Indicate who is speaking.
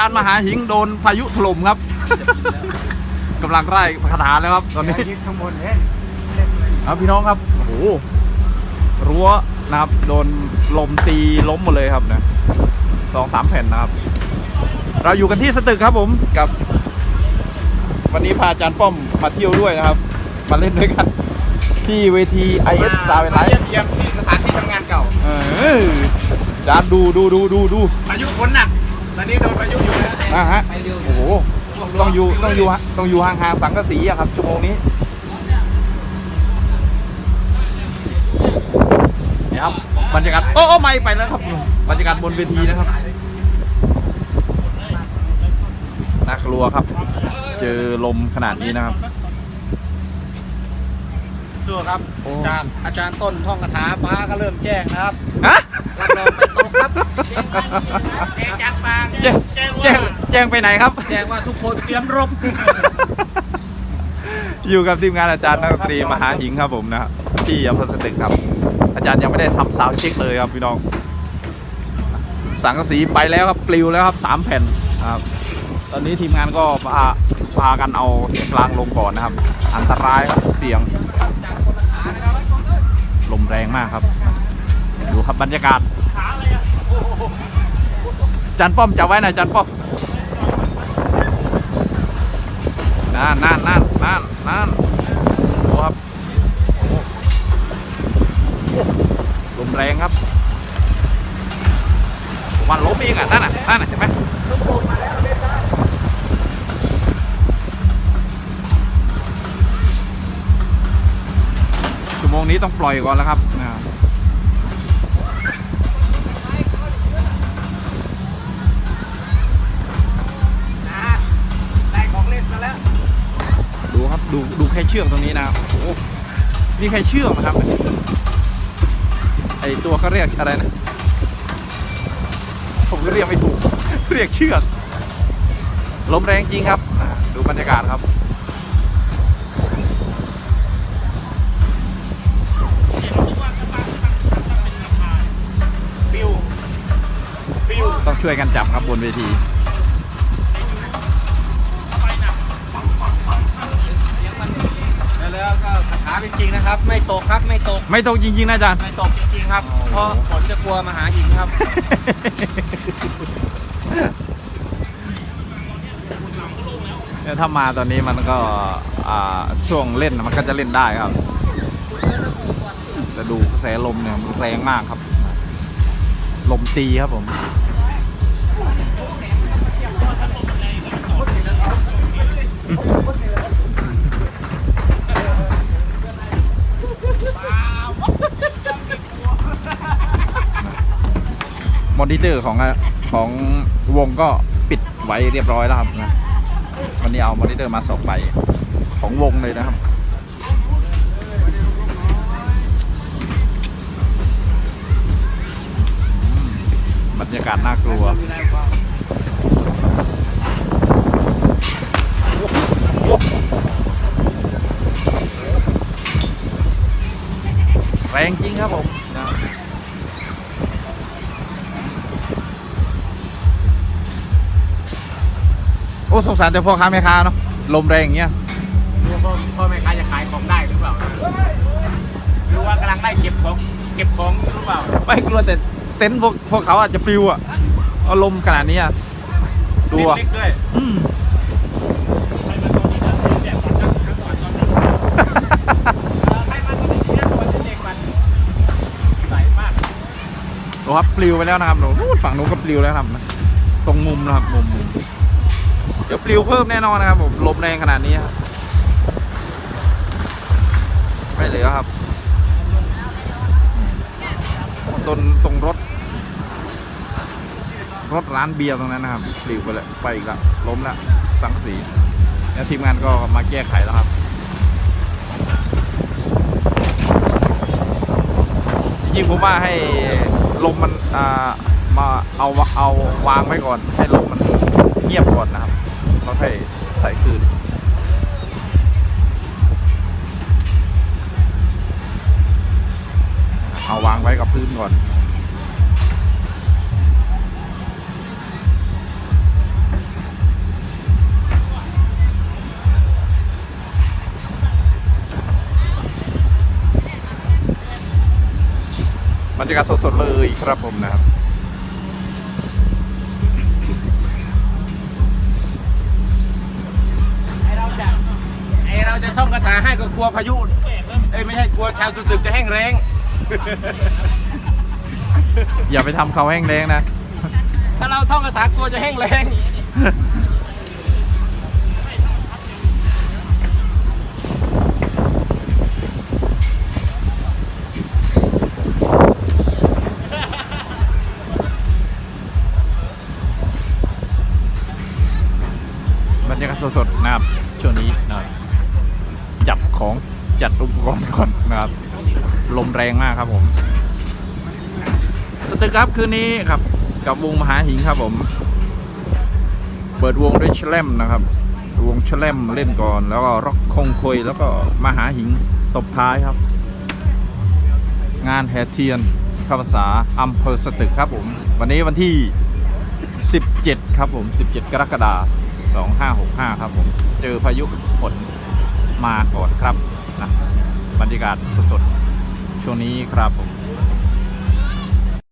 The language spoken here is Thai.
Speaker 1: จารย์มหาหิงโดนพายุถล่มครับ กำลังไล่คาถาแล้วครับ ตอนนี้
Speaker 2: ยึดข้างบนเห็นเล่นเลย
Speaker 1: ครับพี่น้องครับโอ้โหรั้วนะครับโดนลมตีล้มหมดเลยครับนะสองสามแผ่นนะครับ เราอยู่กันที่สตึกครับผมกับ วันนี้พาอาจารย์ป้อมมาเที่ยวด้วยนะครับ มาเล่นด้วยกัน ที่เวที IS ซาเวไล
Speaker 2: เยี่ยมเยี่ยมที่สถานที่ทำงานเก่า
Speaker 1: เอออาจารย์ดูดูดูดูดู
Speaker 2: พายุฝนหนักต อนนี้โดนพายุอยู่นะ
Speaker 1: นะฮะ
Speaker 2: ไปเร็ว
Speaker 1: โอ้โหต้องอยู่ต้องอยู่ต้องอยู่ห่างๆสังกะสีอะครับชั่วโมงนี้เนี่ยครับบรรยากาศโอ้โอ้ไม่ไปแล้วครับบรรยากาศบนเวทีนะครับน่ากลัวครับ เจอลมขนาดนี้นะครับ
Speaker 2: สู้ครับ
Speaker 1: โอ้
Speaker 2: จากอาจารย์ต้นท่องคาถาฟ้าก็เริ่มแจ้งนะครับ
Speaker 1: ฮะ
Speaker 2: รับรองไม่ตก ครับ
Speaker 3: แจ้งจากฟาง
Speaker 1: แจ้งแจ้งแจ้งไปไหนครับ
Speaker 2: แจ้งว่าทุกคนเตรียมรบ
Speaker 1: อยู่กับทีมงานอาจารย์นักดนตรีมหาหิงครับผมนะครับที่อำเภอสตึกครับ อาจารย์ยังไม่ได้ทำซาวด์เช็คเลยครับพี่น้อง สังกะสีไปแล้วครับปลิวแล้วครับสามแผ่นครับ ตอนนี้ทีมงานก็พาพากันเอาเสียงกลางลงก่อนนะครับ อันตรายครับเสียงลมแรงมากครับ ดูครับบรรยากาศ จันป้อมจะไว้หน่อยจันป้อมนั่นนั่นนั่นนั่นนั่นดูครับลมแรงครับวันล้มอีกอะนั่นน่ะนั่นน่ะเห็นไหมชั่วโมงนี้ต้องปล่อยก่อนแล้วครับ
Speaker 2: ดู
Speaker 1: ดูแค่เชือกตรงนี้นะโอ้โหนี่แค่เชือกนะครับ ไอตัวเขาเรียกอะไรนะ ผมก็เรียกไม่ถูก เรียกเชือกลมแรงจริงครับดูบรรยากาศครับต้องช่วยกันจับครับบนเวทีา
Speaker 2: ถาเป็นจริงนะครับ ไม่ตกครับไม่ตก
Speaker 1: ไม่ตรงจริงๆนะอาจารย์
Speaker 2: ไม่ตกจริงๆครับ เพราะฝนจะกลัวมหาหิงครับ
Speaker 1: เนี่ยถ้ามาตอนนี้มันก็อ่าช่วงเล่นมันก็จะเล่นได้ครับแต่ดูกระแสลมเนี่ยมันแรงมากครับ ลมตีครับผม มอนิเตอร์ของของวงก็ปิดไว้เรียบร้อยแล้วครับนะวันนี้เอามอนิเตอร์มาสองใบของวงเลยนะครับบรรยากาศน่ากลัวแรงจริงครับผมนะ โอ้สงสารแต่พ่อค้าแม่ค้าเนาะลมแรงอย่างเงี้ย
Speaker 2: รู้ว่าพ่อแม่ค้าจะขายของได้หรือเปล่าหรือว่ากำลังไล่เก็บของเก็บของหรือเปล่า
Speaker 1: ไม่กลัวแต่เต็นท์พวกพวกเขาอาจจะปลิวอะเอาลมขนาดนี้อะดูอะ
Speaker 2: เล็กๆด้วย
Speaker 1: อืม
Speaker 2: ใครมาตรงนี้เนี่ยตัวเด็กมันใสมาก
Speaker 1: ดูครับปลิวไปแล้วนะครับหนูนู่นฝั่งนู้นก็ปลิวแล้วครับนะตรงมุมนะครับมุมมุม เดี๋ยวปลิวเพิ่มแน่นอนนะครับผมลมแรงขนาดนี้ครับไม่เหลือครับตรงตรงรถ รถร้านเบียร์ตรงนั้นนะครับปลิวไปเลยไปอีกแล้วล้มแล้วสังสีแล้วทีมงานก็มาแก้ไขแล้วครับจริงๆผมว่าให้ลมมันอ่ามาเอาเอาวางไว้ก่อน ให้ลมมัน เงียบก่อนนะครับเราให้ใส่คืนเอาวางไว้กับพื้นก่อนบรรยากาศสดๆเลยครับผมนะครับ
Speaker 2: ให้ก็กลัวพายุ เอ้ยไม่ใช่กลัวชาวสุดตึกจะแห้งแรง
Speaker 1: อย่าไปทำเขาแห้งแรงนะ
Speaker 2: ถ้าเราท่องคาถากลัวจะแห้งแรง
Speaker 1: บรรยากาศสดๆนะครับช่วงนี้นะครับ ของจัดอุปกรณ์ก่อนนะครับ ลมแรงมากครับผมสตึกครับคืนนี้ครับ กับวงมหาหิงครับผม เปิดวงด้วยแชลมนะครับ วงแชลมเล่นก่อนแล้วก็ร็อกคงคอยแล้วก็มหาหิงตบท้ายครับ งานแห่เทียนข้าพรรษาอำเภอสตึกครับผม วันนี้วันที่ 17 ครับผม 17 กรกฎาคม2565 ครับผม เจอพายุฝน มาก่อนครับนะบรรยากาศสดๆช่วงนี้ครับผม